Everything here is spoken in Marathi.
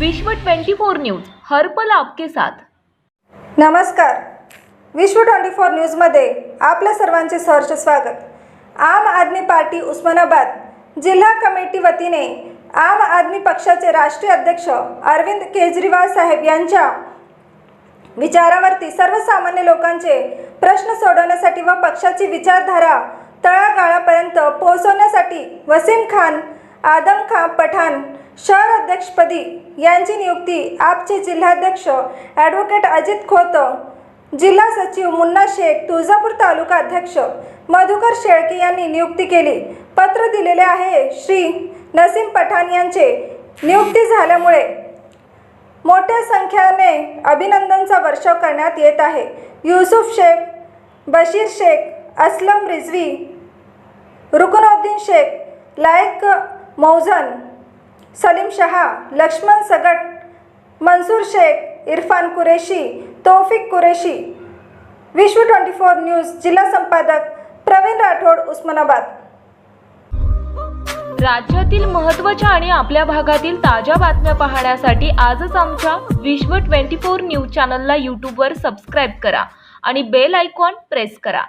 विश्व 24 न्यूज हर पल आपके साथ. नमस्कार. विश्व ट्वेंटी फोर न्यूजमध्ये आपल्या सर्वांचे सहर्ष स्वागत. आम आदमी पार्टी उस्मानाबाद जिल्हा कमिटी वतीने आम आदमी पक्षाचे राष्ट्रीय अध्यक्ष अरविंद केजरीवाल साहेब यांच्या विचारावरती सर्वसामान्य लोकांचे प्रश्न सोडवण्यासाठी व पक्षाची विचारधारा तळागाळापर्यंत पोहोचवण्यासाठी वसीम खान आदम खान पठाण शहर अध्यक्षपदी यांची नियुक्ती आपचे जिल्हाध्यक्ष ॲडव्होकेट अजित खोत जिल्हा सचिव मुन्ना शेख तुळजापूर तालुका अध्यक्ष मधुकर शेळके यांनी नियुक्ती केली. पत्र दिलेले आहे श्री नसीम पठाण यांचे. नियुक्ती झाल्यामुळे मोठ्या संख्येने अभिनंदनचा वर्षाव करण्यात येत आहे. युसुफ शेख बशीर शेख असलम रिझवी रुकनुद्दीन शेख लायक मौझन सलीम शहा लक्ष्मण सगट मंसूर शेख इरफान कुरेशी तौफिक कुरेशी. विश्व ट्वेंटी फोर न्यूज जिल्हा संपादक प्रवीण राठोड उस्मानाबाद. राज्यातील महत्त्वाच्या आणि आपल्या भागातील ताज्या बातम्या पाहण्यासाठी आजच आमच्या विश्व 24 न्यूज चॅनलला यूट्यूबवर सबस्क्राईब करा आणि बेल आयकॉन प्रेस करा.